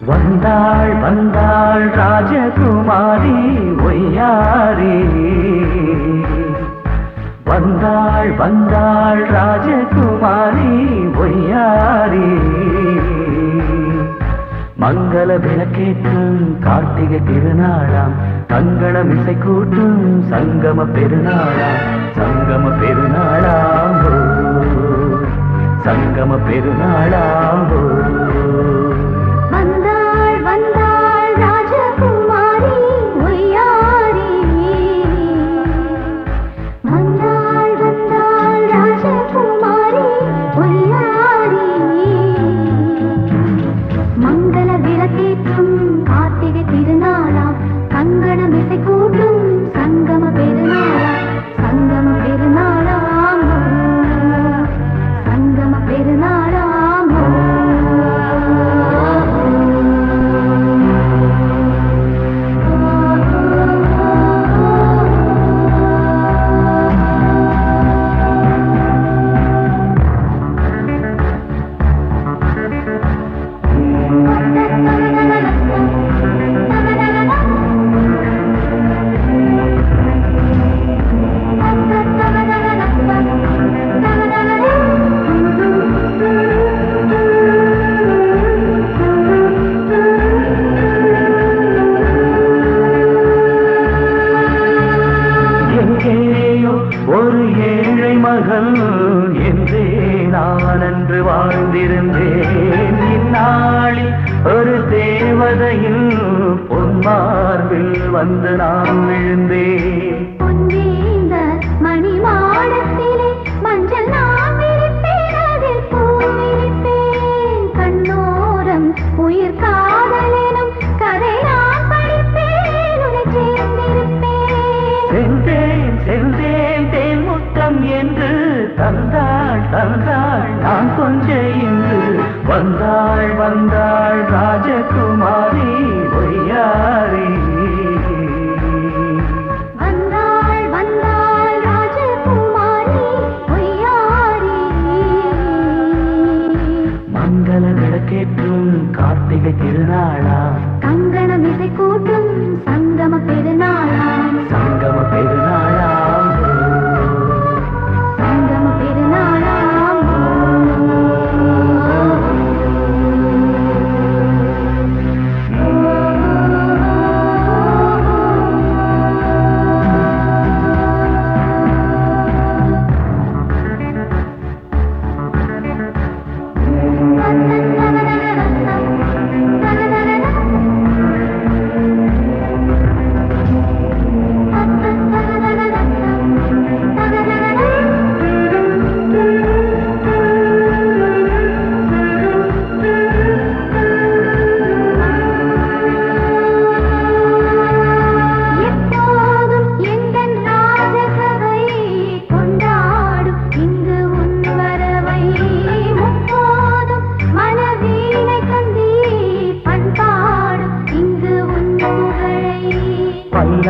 வந்தாள் வந்தாள் ராஜகுமாரி ஒய்யாரே. வந்தாள் வந்தாள் ராஜகுமாரி ஒய்யாரே. மங்கள விளக்கேற்றும் கார்த்திகை திருநாளாம் தங்களம் இசை கூட்டும் சங்கம பெருநாளாம் சங்கம பெருநாளாம் சங்கம பெருநாளாம் கங்கணம் இசை ஒரு ஏழை மகள் என்றே நான் அன்று வாழ்ந்திருந்தேன். இந்நாளில் ஒரு தேவதையில் பொன்மார்பில் வந்து நான் விழுந்தேன். தந்தாள் நான் கொஞ்ச இன்று. வந்தாள் வந்தாள் ராஜகுமாரி ஒய்யாரி மங்கள விளக்கேற்றும் கார்த்திகை திருநாளா கங்கணம் இசை கூட்டும் சங்கம பெருநாளாம்.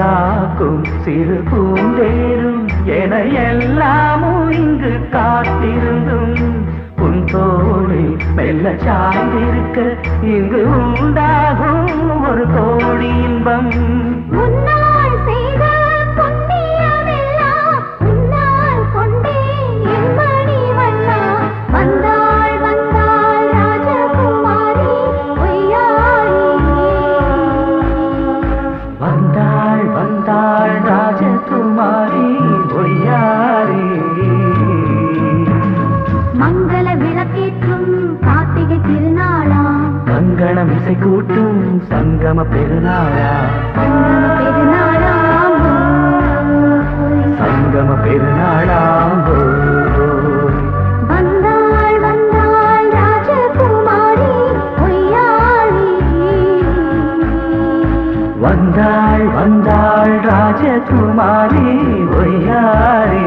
பல்லாக்கும் சிறு பூந்தேரும் என எல்லாமும் இங்கு காத்திருந்தும். உன் தோழி மெல்ல சார்ந்திருக்க இங்கு உண்டாகும் ஒரு கோடி இன்பம். ராஜகுமாரி ஒய்யாரி மங்கள விளக்கேற்றும் கார்த்திகை திருநாளாம் கங்கணம் இசை கூட்டும் சங்கம பெருநாளா? சங்கம பெருநாளாம் வந்தாள் வந்தாள் ராஜகுமாரி ஒய்யாரே.